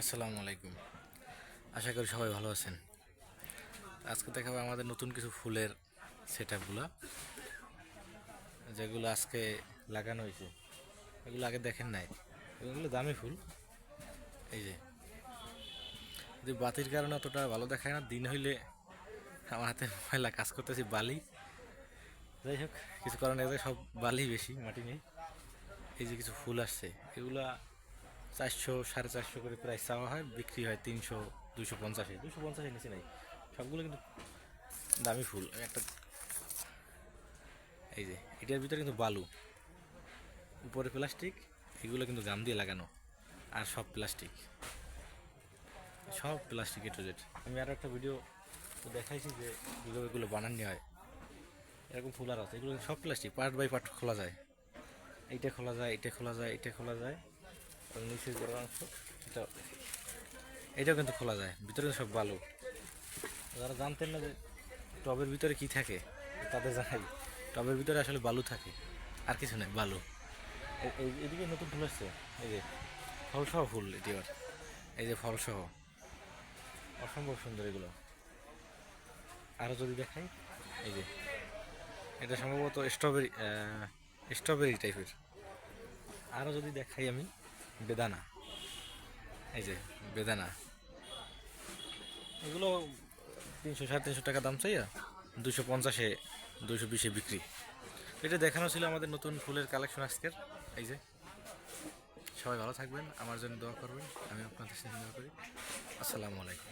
আসসালামু আলাইকুম। আশা করি সবাই ভালো আছেন। আজকে দেখাবো আমাদের নতুন কিছু ফুলের সেট যেগুলো আজকে লাগানো হয়েছে। এগুলো আগে দেখেন নাই। এগুলো দামি ফুল। এই যে। যদি বাতির কারণে অতটা ভালো দেখায় না, দিন হইলে আমার হাতে ময়লা কাজ করতেছি বালি। যাই হোক, কিছু কারণে সব বালি বেশি, মাটি নেই। এই যে কিছু ফুল আসছে, এগুলা চারশো, সাড়ে চারশো করে প্রাইস চাওয়া হয়, বিক্রি হয় তিনশো, দুশো পঞ্চাশে। দুশো পঞ্চাশে নিচে নেই। সবগুলো কিন্তু দামি ফুল। একটা এই যে, এটার ভিতরে কিন্তু বালু। উপরে প্লাস্টিক, এগুলো কিন্তু গাম দিয়ে লাগানো। আর সব প্লাস্টিক। সব প্লাস্টিক এ টু জেড। আমি আরও একটা ভিডিও দেখাইছি যে কীভাবে এগুলো বানানো হয়। এরকম ফুল আর আছে। এগুলো সব প্লাস্টিক, পার্ট বাই পার্ট খোলা যায়। এইটা খোলা যায় এটা খোলা যায় এটা খোলা যায়। নিচের অংশ এটা এটাও কিন্তু খোলা যায়, ভিতরে সব বালু। যারা জানতেন না যে টবের ভিতরে কি থাকে, তাদের জানাই, টবের ভিতরে আসলে বালু থাকে, আর কিছু নেই, বালু। এদিকে নতুন ফুল আসছে, এই যে ফলসহ ফুল এটি আবার, এই যে ফলসহ। অসম্ভব সুন্দর এগুলো। আরও যদি দেখাই, এই যে, এটা সম্ভবত স্ট্রবেরি স্ট্রবেরি টাইপের আরও যদি দেখাই আমি বেদানা। এই যে, বেদানা। এগুলো তিনশো সাড়ে তিনশো টাকা দাম চাই দুশো পঞ্চাশে দুশো বিশে বিক্রি। এটা দেখানো ছিল আমাদের নতুন ফুলের কালেকশন আজকের। এই যে, সবাই ভালো থাকবেন, আমার জন্য দোয়া করবেন, আমি আপনাদের সাথে দোয়া করি। আসসালামু আলাইকুম।